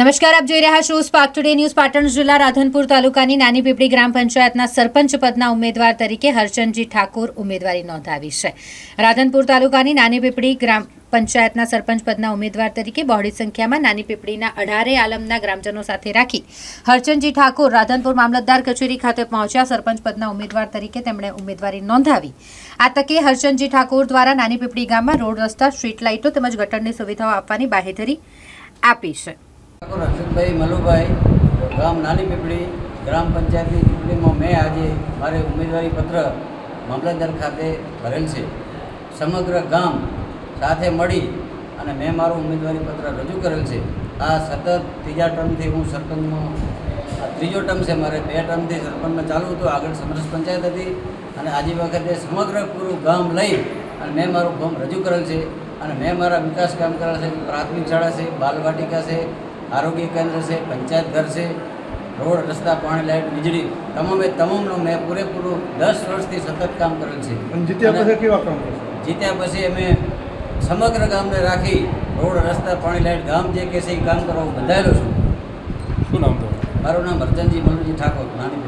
નમસ્કાર, આપ જોઈ રહ્યા છો સ્પાર્ક ટુડે ન્યૂઝ પાટણ જિલ્લા રાધનપુર તાલુકાની નાની પીપળી ગ્રામ પંચાયતના સરપંચ પદના ઉમેદવાર તરીકે હરચંદજી ઠાકોર ઉમેદવારી નોંધાવી છે. રાધનપુર તાલુકાની નાની પીપળી ગ્રામ પંચાયતના સરપંચ પદના ઉમેદવાર તરીકે બહોળી સંખ્યામાં નાની પીપળીના અઢારે આલમના ગ્રામજનો સાથે રાખી હરચંદજી ઠાકોર રાધનપુર મામલતદાર કચેરી ખાતે પહોંચ્યા. સરપંચ પદના ઉમેદવાર તરીકે તેમણે ઉમેદવારી નોંધાવી. આ તકે હરચંદજી ઠાકોર દ્વારા નાની પીપળી ગામમાં રોડ રસ્તા, સ્ટ્રીટ લાઇટો તેમજ ગટરની સુવિધાઓ આપવાની બાહેધરી આપી છે. ઠાકોર હર્ષદભાઈ મલુભાઈ, ગામ નાની પીપળી, ગ્રામ પંચાયતની ચૂંટણીમાં મેં આજે મારે ઉમેદવારી પત્ર મામલતદાર ખાતે ભરેલ છે. સમગ્ર ગામ સાથે મળી અને મેં મારું ઉમેદવારી પત્ર રજૂ કરેલ છે. આ સતત ત્રીજા ટર્મથી હું સરપંચમાં ત્રીજો ટર્મ છે મારે, બે ટર્મથી સરપંચમાં ચાલુ હતું, આગળ સમરસ પંચાયત હતી અને આજે વખતે સમગ્ર પૂરું ગામ લઈ અને મેં મારું ગામ રજૂ કરેલ છે. અને મેં મારા વિકાસ કામ કરેલ છે, પ્રાથમિક શાળા છે, બાલવાટિકા છે આરોગ્ય કેન્દ્ર છે પંચાયત ઘર છે રોડ રસ્તા પાણી લાઇટ વીજળી તમામે તમામનું મેં પૂરેપૂરું દસ વર્ષથી સતત કામ કરેલ છે. જીત્યા પછી કેવા કામ જીત્યા પછી અમે સમગ્ર ગામને રાખી રોડ રસ્તા પાણી લાઇટ ગામ જે કે છે એ કામ કરવા હું બંધાયેલો છું. શું નામ મારું નામ હરચંદજી મનુજી ઠાકોર નાની